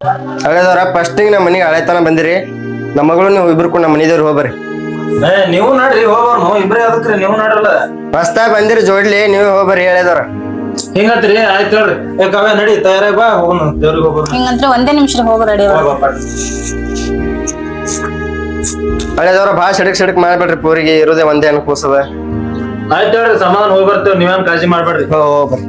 ಹಳೆದವ್ರ ಫಸ್ಟಿಗೆ ನಮ್ಮ ಮನೆಗೆ ಹಳೆತನ ಬಂದಿರಿ. ನಮ್ಮ ಮಗಳು ನೀವು ಇಬ್ರು ಕೂಡ ನಮ್ಮ ಮನೆದೇವ್ರು ಹೋಗ್ರಿ ಏ ನೀವು ನಡ್ರಿ ಹೋಗೋನು ಇಬ್ರೇ ಅದಕ್ರಿ ನೀವು ನಡ್ರಲ್ಲ. ಹೊಸ್ತಾಗ ಬಂದಿರಿ ಜೋಡ್ಲಿ ನೀವು ಹೋಗ್ರಿ ಹೇಳಿದವ್ರ ಹಿಂಗತ್ರಿ? ಆಯ್ತು ಹೇಳ್ರಿ. ಏ ಕಾವ್ಯ ನಡಿ ತಯಾರಾಗಿ ಬಾ ಹೋಗೋಣ ದೇವ್ರಿಗೆ ಹೋಗೋಣ ಹಿಂಗಂದ್ರೆ ಒಂದೇ ನಿಮಿಷ ಹೋಗೋ ರೆಡಿ ಹಳೆದವ್ರ ಭಾಳ ಸಡಕ್ ಸಿಡಕ್ ಮಾಡ್ಬೇಡ್ರಿ ಪೂರಿಗೆ ಇರೋದೇ ಒಂದೇ ಅನ್ಕೋಸದ ಆಯ್ತು ಹೇಳ್ರಿ ಸಮಾಧಾನ ಹೋಗಿ ಬರ್ತೇವೆ ನೀವೇನ್ ಕಾಳಜಿ ಮಾಡ್ಬೇಡ್ರಿ. ಹೋಗ್ಬರ್ರಿ.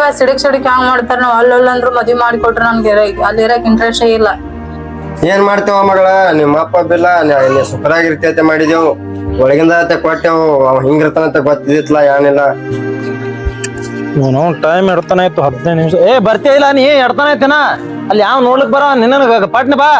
ನೋಡುವ ಸಿಡಿಕ್ ಸಿಡಿಕ್ ಹ್ಯಾಂಗ್ ಮಾಡ್ತಾರ ನಾವ್ ಅಲ್ಲಲ್ಲ ಅಂದ್ರು ಮದ್ವಿ ಮಾಡಿಕೊಟ್ರು ನಮ್ಗೆ ಅಲ್ಲಿ ಇರಕ್ ಇಂಟ್ರೆಸ್ಟ್ ಇಲ್ಲ. ಏನ್ ಮಾಡ್ತೇವ ಮಗಳ? ನಿಮ್ಮ ಅಪ್ಪ ಬಿಲ್ಲ ನೀ ಸುಖರಾಗಿರ್ತೈತೆ ಮಾಡಿದೆವು. ಒಳಗಿಂದ ಆತ ಕೊಟ್ಟೆವು. ಅವ್ ಹಿಂಗಿರ್ತಾನಂತ ಗೊತ್ತಿದ್ದಿತ್ಲ ಏನಿಲ್ಲ ಟೈಮ್ ಎಡ್ತಾನೆ ಆಯ್ತು ಹದಿನೈದು ನಿಮಿಷ. ಏ ಬರ್ತೀಯ ಇಲ್ಲ ನೀ ಎಡ್ತಾನೆ ಆಯ್ತೇನ ಅಲ್ಲಿ ಯಾವ ನೋಡ್ಲಿಕ್ ಬರ ನಿನ್ನ ಪಟ್ನ ಬಾ.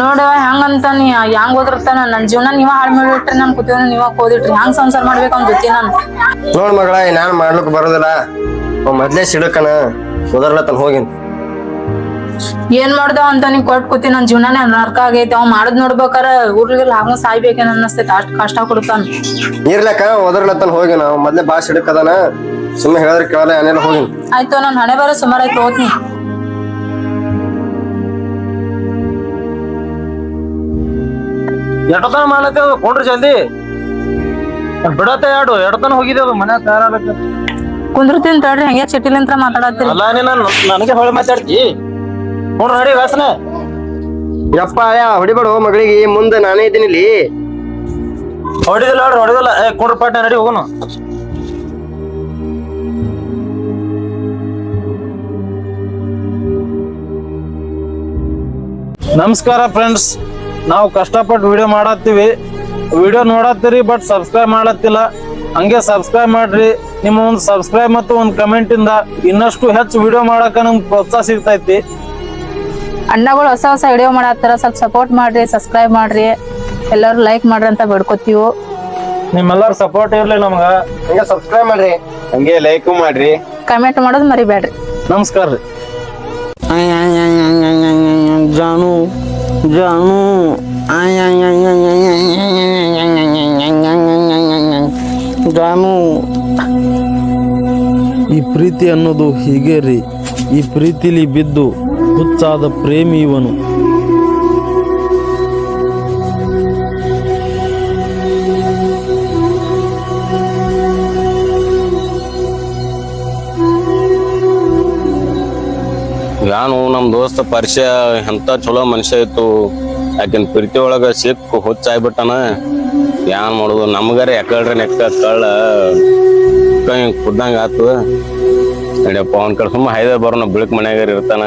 ನೋಡುವ ಹೆಂಗಂತ ನೀ ಹೆಂಗ್ ಓದಿರ್ತಾನ? ನನ್ನ ಜೀವನ ನೀವ ಹಾಳು ಮಾಡಿಟ್ರಿ ನನ್ ಕೂತೀವ ನೀವ ಓದಿಟ್ರಿ ಹೆಂಗ್ ಸಂಸಾರ ಮಾಡ್ಬೇಕು ಅವ್ನ ಜೊತೆ ನಾನು? ನೋಡ್ ಮಗಳ ನಾನ್ ಮಾಡ್ಲಿಕ್ ಬರೋದಿಲ್ಲ. ಅವ್ ಮೊದ್ಲೇ ಸಿಡಕನ. ಉದರ್ಲತ್ತನ ಹೋಗಿನ್. ಏನ್ ಮಾಡ್ದವ ಅಂತ ನೀ ಕೊಟ್ ಕೂತಿ ನನ್ ಜೀವನನೇ ನರ್ಕ ಆಗೈತಿ. ಅವ್ ಮಾಡದ್ ನೋಡ್ಬೇಕಾರ ಊರ್ಲಿಲ್ಲ ಹಂಗ ಸಾಯ್ಬೇಕೇನ ಅನ್ನಸ್ತೈತಿ. ಅಷ್ಟ್ ಕಷ್ಟ ಕೊಡ್ತಾನ. ಇರ್ಲಕ್ಕ ತನ್ ಹೋಗಿನ. ಅವ್ ಮೊದ್ಲೇ ಬಾ ಸಿಡಕದಾನ. ಸುಮ್ಮನೆ ಹೇಳಿದ್ರೆ ಕೇಳಲ್ಲ ಏನೆಲ್ಲ ಹೋಗಿನ್. ಆಯ್ತು ನನ್ ಹಣೆ ಬರೋ ಸುಮಾರು ಆಯ್ತು ಓದ್ನಿ ಎಡತನ ಮಾಡ್ಲತ್ತೆ ಅದು ಕೊಂಡ್ರಿ ಜಲ್ದಿ. ಬಿಡತ್ತೆ ಯಾಡು ಎಡತನ ಹೋಗಿದೆ ಅದು ಮನ್ಯಾಗ ತಯಾರಾಗತ್ತೆ ಕುಂದ್ರತೀನಿ ತಡ್ರಿ ಹಂಗೆ ಚಿಟ್ಟಿಲಿಂತ್ರ ಮಾತಾಡತ್ತೀರಿ. ಅಲ್ಲ ನನಗೆ ಹೊಳೆ ಮಾತಾಡ್ತಿ. ನೋಡ್ರಿ ನಡಿ ವ್ಯಾಸನ. ಯಪ್ಪ ಯಾ ಹೊಡಿಬೇಡ ಮಗಳಿಗೆ ಮುಂದೆ ನಾನೇ ಇದ್ದೀನಿ ಇಲ್ಲಿ. ಹೊಡಿದಿಲ್ಲ ನೋಡ್ರಿ ಹೊಡಿದಿಲ್ಲ. ಏ ಕುಂಡ್ರ ಪಾಟ್ನೆ ನಡಿ ಹೋಗೋಣ ನಮಸ್ಕಾರ ಫ್ರೆಂಡ್ಸ್ ನಾವು ಕಷ್ಟಪಟ್ಟು ವಿಡಿಯೋ ಮಾಡತ್ತೀವಿ. ವಿಡಿಯೋ ನೋಡತ್ತೀರಿ ಬಟ್ ಸಬ್ಸ್ಕ್ರೈಬ್ ಮಾಡತ್ತಿಲ್ಲ. ಹಂಗೆ ಸಬ್ಸ್ಕ್ರೈಬ್ ಮಾಡ್ರಿ. ನಿಮ್ಮ ಒಂದು ಸಬ್ಸ್ಕ್ರೈಬ್ ಮತ್ತು ಒಂದು ಕಮೆಂಟ್ ಇಂದ ಇನ್ನಷ್ಟು ಹೆಚ್ಚು ವಿಡಿಯೋ ಮಾಡಕ ನಮ್ಗೆ ಪ್ರೋತ್ಸಾಹ ಸಿಗ್ತೈತಿ. ಅಣ್ಣಗಳು ಹೊಸ ಹೊಸ ವಿಡಿಯೋ ಮಾಡತ್ತಾರ ಸ್ವಲ್ಪ ಸಪೋರ್ಟ್ ಮಾಡ್ರಿ ಸಬ್ಸ್ಕ್ರೈಬ್ ಮಾಡ್ರಿ. ಎಲ್ಲರೂ ಲೈಕ್ ಮಾಡ್ರಿ ಅಂತ ಬೇಡ್ಕೋತೀವಿ. ನಿಮ್ಮೆಲ್ಲರ ಸಪೋರ್ಟ್ ಇರ್ಲಿ ನಮ್ಗೆ. ಹಂಗೆ ಸಬ್ಸ್ಕ್ರೈಬ್ ಮಾಡ್ರಿ. ಹಂಗೆ ಲೈಕ್ ಮಾಡ್ರಿ. ಕಮೆಂಟ್ ಮಾಡೋದು ಮರಿಬೇಡ್ರಿ. ನಮಸ್ಕಾರ ರೀ. ಜಾನು. ಜಾನು. ಜಾನು. ಈ ಪ್ರೀತಿ ಅನ್ನೋದು ಹೀಗೆ ರೀ. ಈ ಪ್ರೀತಿಲಿ ಬಿದ್ದು ಹುಚ್ಚಾದ ಪ್ರೇಮಿ ಇವನು ನಾನು ನಮ್ಮ ದೋಸ್ತ ಪರಿಚಯ, ಎಂತ ಚಲೋ ಮನುಷ್ಯ ಇತ್ತು. ಆಕಿನ ಪ್ರೀತಿ ಒಳಗ ಸಿಕ್ಕು, ಹುಚ್ಚಾಗ್ಬಿಟ್ಟನ. ಯಾನ್ ಮಾಡುದು, ನಮ್ಗಾರ ಎಕಳ್ರಿ ನೆಕ್ಕ ಕಳ್ಳ ಕೈ ಕುದ್ದಂಗ ಆತು. ನಡಿಯಪ್ಪ ಅವ್ನ ಕಡೆ ಸುಮ್ಮ ಹೈದ ಬರೋಣ ಬಿಳಕ್ ಮನ್ಯಾಗಾರ ಇರ್ತಾನ.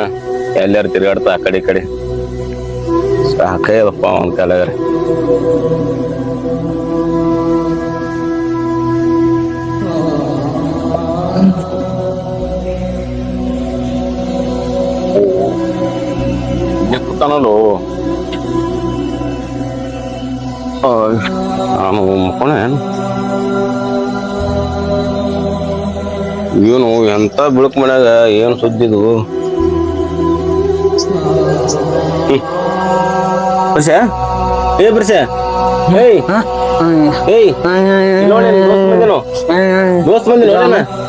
ಎಲ್ಲಾರು ತಿರುಗಾಡ್ತ ಆ ಕಡೆ ಈ ಕಡೆ. ಸಾಕೈದಪ್ಪ ಅವನ ಕಾಲಾಗಾರ. ನಾನು ಮಕ್ಕೊಳೆ. ಇವನು ಎಂತ ಬಿಳುಕ್ ಮನ್ಯಾಗ ಏನು ಸುದ್ದಿದು? ಬರ್ಷ ಏ ಬರ್ಸ ಏಯ್. ಏಯ್. ನೋಡಿ ದೋಸ್ತ್ ಬಂದಿನೋ. ದೋಸ್ತ್ ಬಂದಿನೋ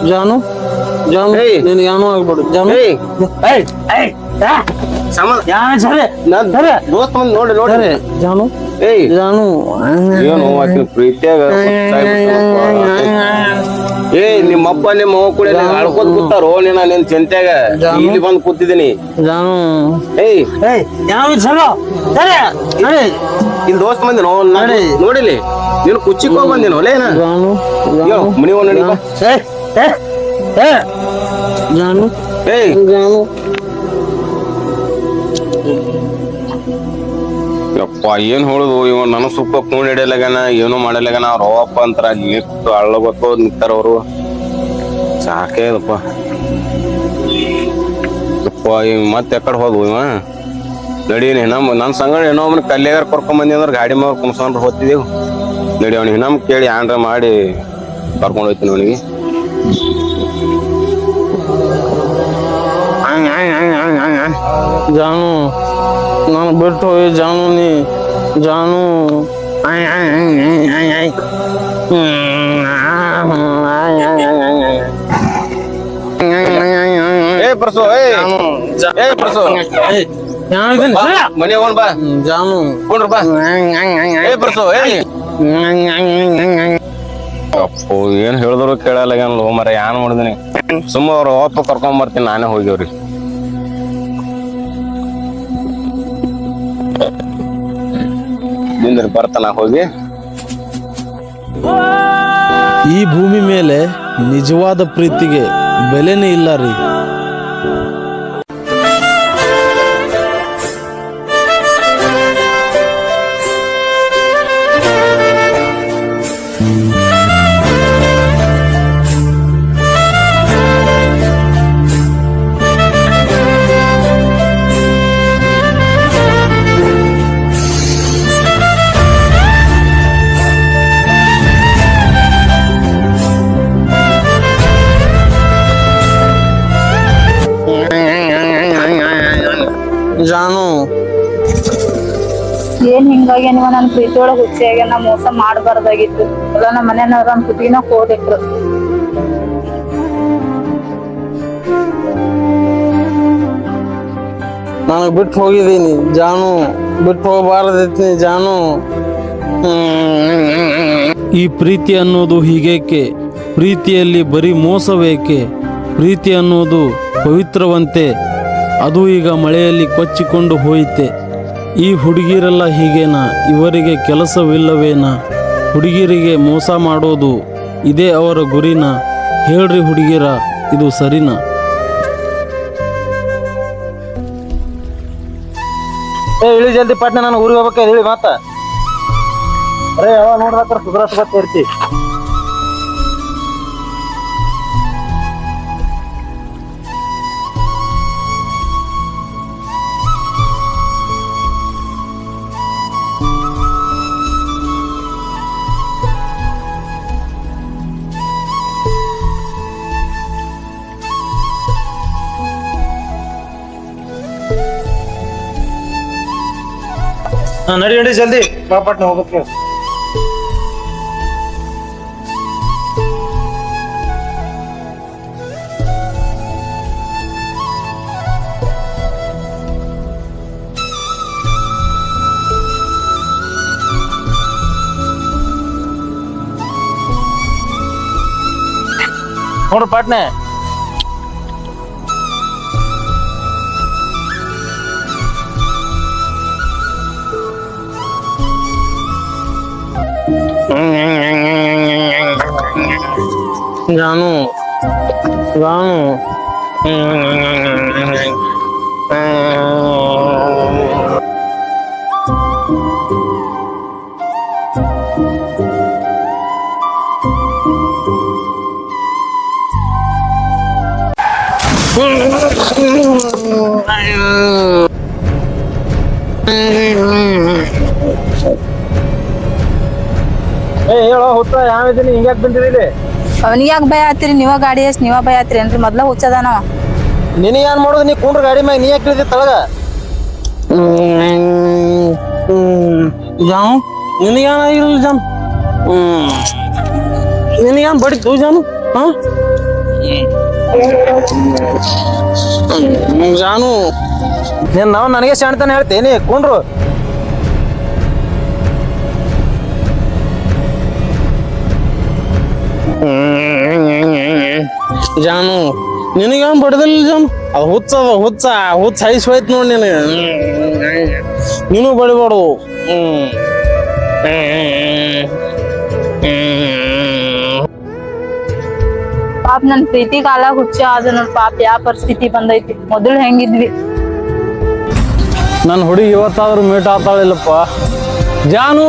ಜಾನು? ಏಯ್. ಏಯ್. ಏಯ್ ಏಯ್ ದೋಸ್ತ್ ಬಂದ್ ನೋಡಿ ಜಾನು ಏಯ್. ಜಾನು ಏನು ಆಕಿನ ಪ್ರೀತಿಯಾಗ ಏ ನಿಮ್ಮಪ್ಪ ನಿಮ್ಮ ಅವ್ವ ಕೂಡ ಆಡ್ಕೋತ ಕೂತಾರೋ ನೀನ ನಿನ್ ಚಿಂತ್ಯಾಗ ಇಲ್ಲಿ ಬಂದ್ ಕೂತಿದ್ದೀನಿ ಜಾನು ಏಯ್. ಯಾವ ಚಲೋ ಇಲ್ಲಿ ದೋಸ್ತ್ ಬಂದಿನೋ? ನೋಡಿ. ನೋಡಿಲಿ. ನೀನು ಕುಚ್ಚಿಕೋ ಬಂದಿನೋ? ಲೇನ ಜಾನು ಯೋ ಮನಿ ಒಂದ್ ನಡಿ ಏ ಏ! ಜಾನು ಯಪ್ಪ ಏನ್ ಹೇಳುದು? ಇವ ನಾನು ಸುಪ್ಪ ಕೂಣ್ ಹಿಡಿಯಲಾಗನ ಏನು ಮಾಡಲಾಗನ ಅವ್ರ ಅಂತಾರ ಅಲ್ಲಿ ನಿಂತು ಅಳ್ಳಬೇಕು ನಿಂತಾರ ಅವರು. ಸಾಕೇದಪ್ಪ ಯಪ್ಪ ಇವ್ ಮತ್ತೆ ಎಕಡೆ ಹೋದ್ವು ಇವ? ನಡೀನಿ ನಮ್ಮ ನನ್ನ ಸಂಗಡ ಏನೋ ಒಮ್ಮೆ ಕಲ್ಯಾಗಾರ ಕರ್ಕೊಂಡ್ ಬಂದಿ ಅಂದ್ರೆ ಗಾಡಿ ಮೇಲೆ ಕುಣ್ಸ್ಕೊಂಡ್ರೆ ಹೋಗ್ತಿದ್ದೆವು ನಡಿ ಅವ್ನಿಗೆ ನಮ್ ಕೇಳಿ ಆಂಡ್ರ ಮಾಡಿ ಕರ್ಕೊಂಡು ಹೋಗ್ತೀನಿ ಅವನಿಗೆ. ಜಾನು ನಾನು ಬಿಟ್ಟು ಹೋಗಿ ಜಾನು ನೀ ಜಾನು. ಏ ಪರ್ಸು ಏ. ಏ ಪರ್ಸು? ಮನೆ ಹೋಗೋಣ ಬಾ. ಜಾನು. ಕೊಂಡ್ರ ಬಾ. ಏ ಪರ್ಸು ಏ. ಅಪ್ಪು ಏನ್ ಹೇಳಿದ್ರು ಕೇಳಲ್ಲ ಮರ ಏನ್ ಮಾಡಿದೀನಿ? ಸುಮ್ಮ ಅವ್ರ ಒಪ್ಪ ಕರ್ಕೊಂಡ್ ಬರ್ತೀನಿ ನಾನೇ ಹೋಗ್ಯವ್ರಿ ನಿಂದ್ರಿ ಬರ್ತಾನ ಹೋಗಿ. ಈ ಭೂಮಿ ಮೇಲೆ ನಿಜವಾದ ಪ್ರೀತಿಗೆ ಬೆಲೆನೇ ಇಲ್ಲ ರೀ. ಹಿಂಗಾಗಿ ನೀವು ನನ್ ಪ್ರೀತಿ ಹುಚ್ಚಿಯಾಗಿ ಹುಚ್ಚಿಯಾಗ ನಾ ಮೋಸ ಮಾಡಬಾರ್ದಾಗಿತ್ತು. ಎಲ್ಲ ನಮ್ಮ ಮನೆಯವ್ರ ನನ್ ಕುತ್ತಿಗೆನ ಹೋದಿಟ್ರು ನಾನು ಬಿಟ್ಟು ಹೋಗಿದ್ದೀನಿ ಜಾನು. ಬಿಟ್ಟು ಹೋಗಬಾರ್ದೈತಿ ಜಾನು. ಈ ಪ್ರೀತಿ ಅನ್ನೋದು ಹೀಗೇಕೆ? ಪ್ರೀತಿಯಲ್ಲಿ ಬರೀ ಮೋಸವೇಕೆ? ಪ್ರೀತಿ ಅನ್ನೋದು ಪವಿತ್ರವಂತೆ. ಅದು ಈಗ ಮಳೆಯಲ್ಲಿ ಕೊಚ್ಚಿಕೊಂಡು ಹೋಯಿತೆ. ಈ ಹುಡುಗಿರೆಲ್ಲ ಹೀಗೇನಾ? ಇವರಿಗೆ ಕೆಲಸವಿಲ್ಲವೇನಾ? ಹುಡುಗಿರಿಗೆ ಮೋಸ ಮಾಡೋದು ಇದೇ ಅವರ ಗುರಿನ? ಹೇಳ್ರಿ ಹುಡುಗಿರ ಇದು ಸರಿನಾ? ಏ ಇಳಿ ಜಲ್ದಿ ಪಟ್ನೆ ನಾನು ಊರಿಗೆ ಹೋಗ್ಬೇಕು? ಹೇಳಿ ಮಾತಾ. ಅರೇ ಯಾವ ನೋಡ್ಬೇಕಾರ ಸುಧಾರಿಸ್ಕೊತ ಇರ್ತಿ. ಹಾ ನಡಿ ನಡಿ ಜಲ್ದಿ ಬಾ ಪಟ್ನೆ ಹೋಗ್ಬೇಕು ನೋಡು ಪಾಟ್ನೆ ಜಾನು ಜಾನು ಏ ಹೇಳೋ ಹುತ್ತ ಯಾವಿದ್ದೀನಿ ಹಿಂಗ್ಯಾಕ್ ಬಂದಿರಿ ಇಲ್ಲಿ ಅವನಿಗೆ ಯಾಕೆ ಭಯ ಆತ್ರಿ? ನೀವ ಗಾಡಿ ಎಷ್ಟು ನೀವ ಭಯ ಆತ್ರಿ? ಏನ್ರಿ ಮೊದ್ಲ ಹುಚ್ಚದಾನವ ನಿನಗೆ ಏನ್ ಮಾಡೋದು? ನೀ ಕುಂಡ್ರ ಗಾಡಿ ಮ್ಯಾಗ ನೀ ಯಾಕೆ ಇಳಿದಿ ತಳಗ? ಜಾನು ನಿನಗೇನಾಗಿರಲ್ಲ ಜಾನು? ಹ್ಮ್ ನಿನಗೇನು ಬಡಿತು ಜಾನು? ಹಾ? ಜಾನು ನೀನ್ ನಾವು ನನಗೆ ಶಾಣ್ತಾನೆ ಹೇಳ್ತೇನೆ ಕುಂಡ್ರು. ಜಾನು ನಿನಗೇನು ಬಡದಿಲ್ಲ ಜಾನು? ಅದು ಹುಚ್ಚದ ಹುಚ್ಚ ಹುಚ್ಚ ಹೈಸ್ ಹೋಯ್ತು ನೋಡಿ ನಿನಗೆ ನೀನು ಹ್ಮ್ ಪಾಪ ನನ್ ಪ್ರೀತಿ ಕಾಲ ಹುಚ್ಚ ಆದ ನೋಡ್ ಪಾಪ ಯಾವ ಪರಿಸ್ಥಿತಿ ಬಂದೈತಿ? ಮೊದಲು ಹೆಂಗಿದ್ವಿ? ನನ್ನ ಹುಡುಗಿ ಇವತ್ತಾದ್ರೂ ಮೀಟ್ ಆಗ್ತಾಳಿಲ್ಲಪ್ಪ ಜಾನು!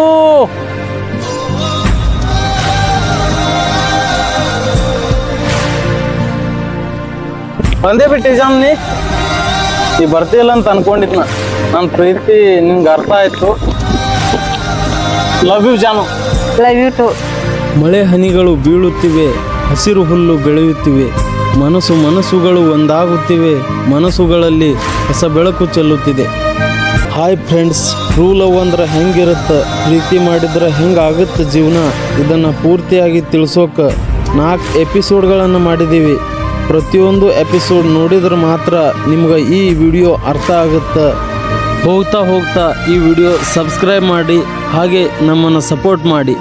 ಬಂದೇ ಬಿಟ್ಟಿ ಈ ನೀ? ನೀ ಬರ್ತಿಲ್ಲ ಅಂತ ಅನ್ಕೊಂಡಿದ್ನ. ನನ್ನ ಪ್ರೀತಿ ನಿಮ್ಗೆ ಅರ್ಥ ಆಯ್ತು. ಲವ್ ಯು ಜಾನು. ಲವ್ ಯು ಟು ಮಳೆ ಹನಿಗಳು ಬೀಳುತ್ತಿವೆ ಹಸಿರು ಹುಲ್ಲು ಬೆಳೆಯುತ್ತಿವೆ ಮನಸ್ಸು ಮನಸ್ಸುಗಳು ಒಂದಾಗುತ್ತಿವೆ ಮನಸ್ಸುಗಳಲ್ಲಿ ಹೊಸ ಬೆಳಕು ಚೆಲ್ಲುತ್ತಿದೆ. ಹಾಯ್ ಫ್ರೆಂಡ್ಸ್ ಟ್ರೂ ಲವ್ ಅಂದ್ರೆ ಹೆಂಗಿರುತ್ತೆ? ಪ್ರೀತಿ ಮಾಡಿದ್ರೆ ಹೆಂಗಾಗುತ್ತೆ ಜೀವನ? ಇದನ್ನು ಪೂರ್ತಿಯಾಗಿ ತಿಳಿಸೋಕೆ ನಾಲ್ಕು ಎಪಿಸೋಡ್ಗಳನ್ನು ಮಾಡಿದ್ದೀವಿ ಪ್ರತಿಯೊಂದು ಎಪಿಸೋಡ್ ನೋಡಿದ್ರೆ ಮಾತ್ರ ನಿಮ್ಗೆ ಈ ವಿಡಿಯೋ ಅರ್ಥ ಆಗುತ್ತೆ. ಹೋಗ್ತಾ ಹೋಗ್ತಾ ಈ ವಿಡಿಯೋ ಸಬ್ಸ್ಕ್ರೈಬ್ ಮಾಡಿ, ಹಾಗೆ ನಮ್ಮನ್ನು ಸಪೋರ್ಟ್ ಮಾಡಿ.